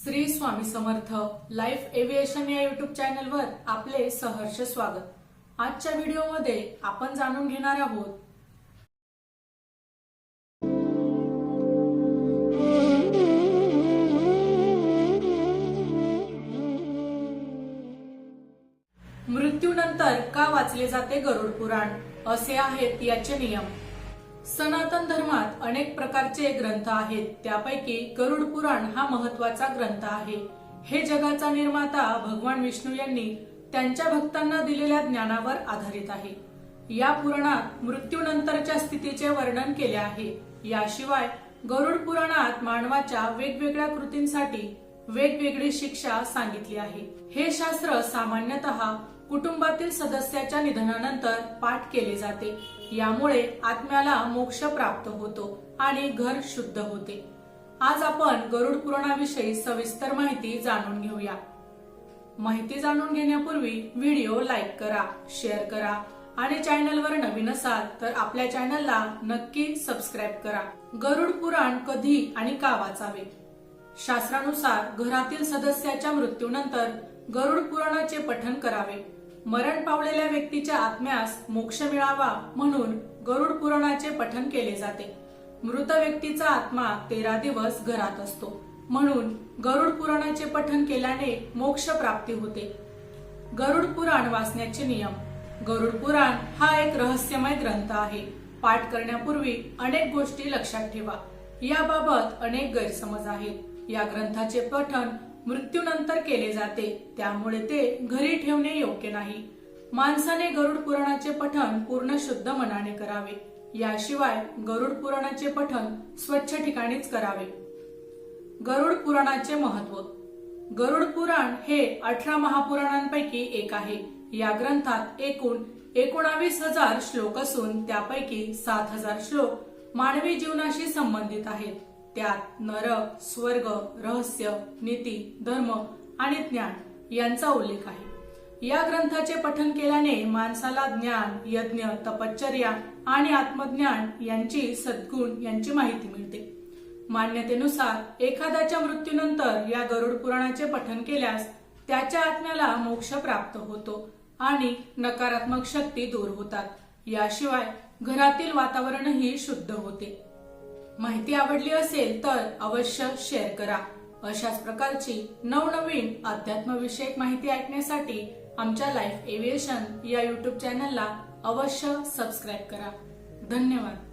Shri Swami Samarth life aviation या YouTube चॅनलवर आपले सहर्ष स्वागत. आजच्या व्हिडिओमध्ये आपण जाणून घेणार आहोत मृत्यूनंतर का वाचले जाते गरुड पुराण? असे आहेत याचे नियम. सनातन धर्मात अनेक प्रकारचे ग्रंथ आहेत. त्यापैकी गरुड पुराण हा महत्त्वाचा ग्रंथ आहे. हे जगाचा निर्माता भगवान विष्णू यांनी त्यांच्या भक्तांना दिलेल्या ज्ञानावर आधारित आहे. या पुराणात मृत्यूनंतरच्या स्थितीचे वर्णन केले आहे. याशिवाय गरुड पुराणात मानवाच्या वेगवेगळ्या कृतींसाठी वेगवेगळी शिक्षा सांगितली आहे. हे शास्त्र सामान्यतः कुटुंबातील सदस्याच्या निधनानंतर पाठ केले जाते. यामुळे आत्म्याला मोक्ष प्राप्त होतो आणि घर शुद्ध होते. आज आपण गरुड पुराणाविषयी सविस्तर माहिती जाणून घेऊया. माहिती जाणून घेण्यापूर्वी व्हिडिओ लाईक करा शेअर करा आणि चॅनलवर नवीन असाल तर आपल्या चॅनलला नक्की सबस्क्राईब करा. गरुड पुराण कधी आणि का वाचावे? शास्त्रानुसार घरातील सदस्याच्या मृत्यूनंतर गरुड पुराणाचे पठन करावे. मरण पावलेल्या व्यक्तीच्या आत्म्यास मोक्ष मिळावा म्हणून गरुड पुराणाचे पठन केले जाते. मृत व्यक्तीचा आत्मा तेरा दिवस घरात असतो. म्हणून गरुड पुराणाचे पठन केल्याने मोक्ष प्राप्ती होते. गरुड पुराण वाचण्याचे नियम. गरुड पुराण हा एक रहस्यमय ग्रंथ आहे. पाठ करण्यापूर्वी अनेक गोष्टी लक्षात ठेवा. याबाबत अनेक गैरसमज आहेत. या ग्रंथाचे पठण मृत्यूनंतर केले जाते. त्यामुळे ते घरी ठेवणे योग्य नाही. माणसाने गरुड पुराणाचे पठण पूर्ण शुद्ध मनाने करावे. याशिवाय गरुड पुराणाचे पठण स्वच्छ ठिकाणीच करावे. गरुड पुराणाचे महत्त्व. गरुड पुराण हे अठरा महापुराणांपैकी एक आहे. या ग्रंथात एकूण एकोणावीस हजार श्लोक असून त्यापैकी सात हजार श्लोक मानवी जीवनाशी संबंधित आहेत. त्यात नरक स्वर्ग रहस्य नीती धर्म आणि ज्ञान यांचा उल्लेख आहे. या ग्रंथाचे पठन केल्याने माणसाला ज्ञान यज्ञ तपश्चर्या आणि आत्मज्ञान यांची सद्गुण यांची माहिती मिळते. मान्यतेनुसार एखाद्याच्या मृत्यूनंतर या गरुड पुराणाचे पठन केल्यास त्याच्या आत्म्याला मोक्ष प्राप्त होतो आणि नकारात्मक शक्ती दूर होतात. याशिवाय घरातील वातावरणही शुद्ध होते. माहिती आवडली असेल तर अवश्य शेअर करा. अशाच प्रकारची नवनवीन अध्यात्मविषयक माहिती ऐकण्यासाठी आमच्या लाईफ एव्हिएशन या युट्यूब चॅनलला अवश्य सबस्क्राईब करा. धन्यवाद.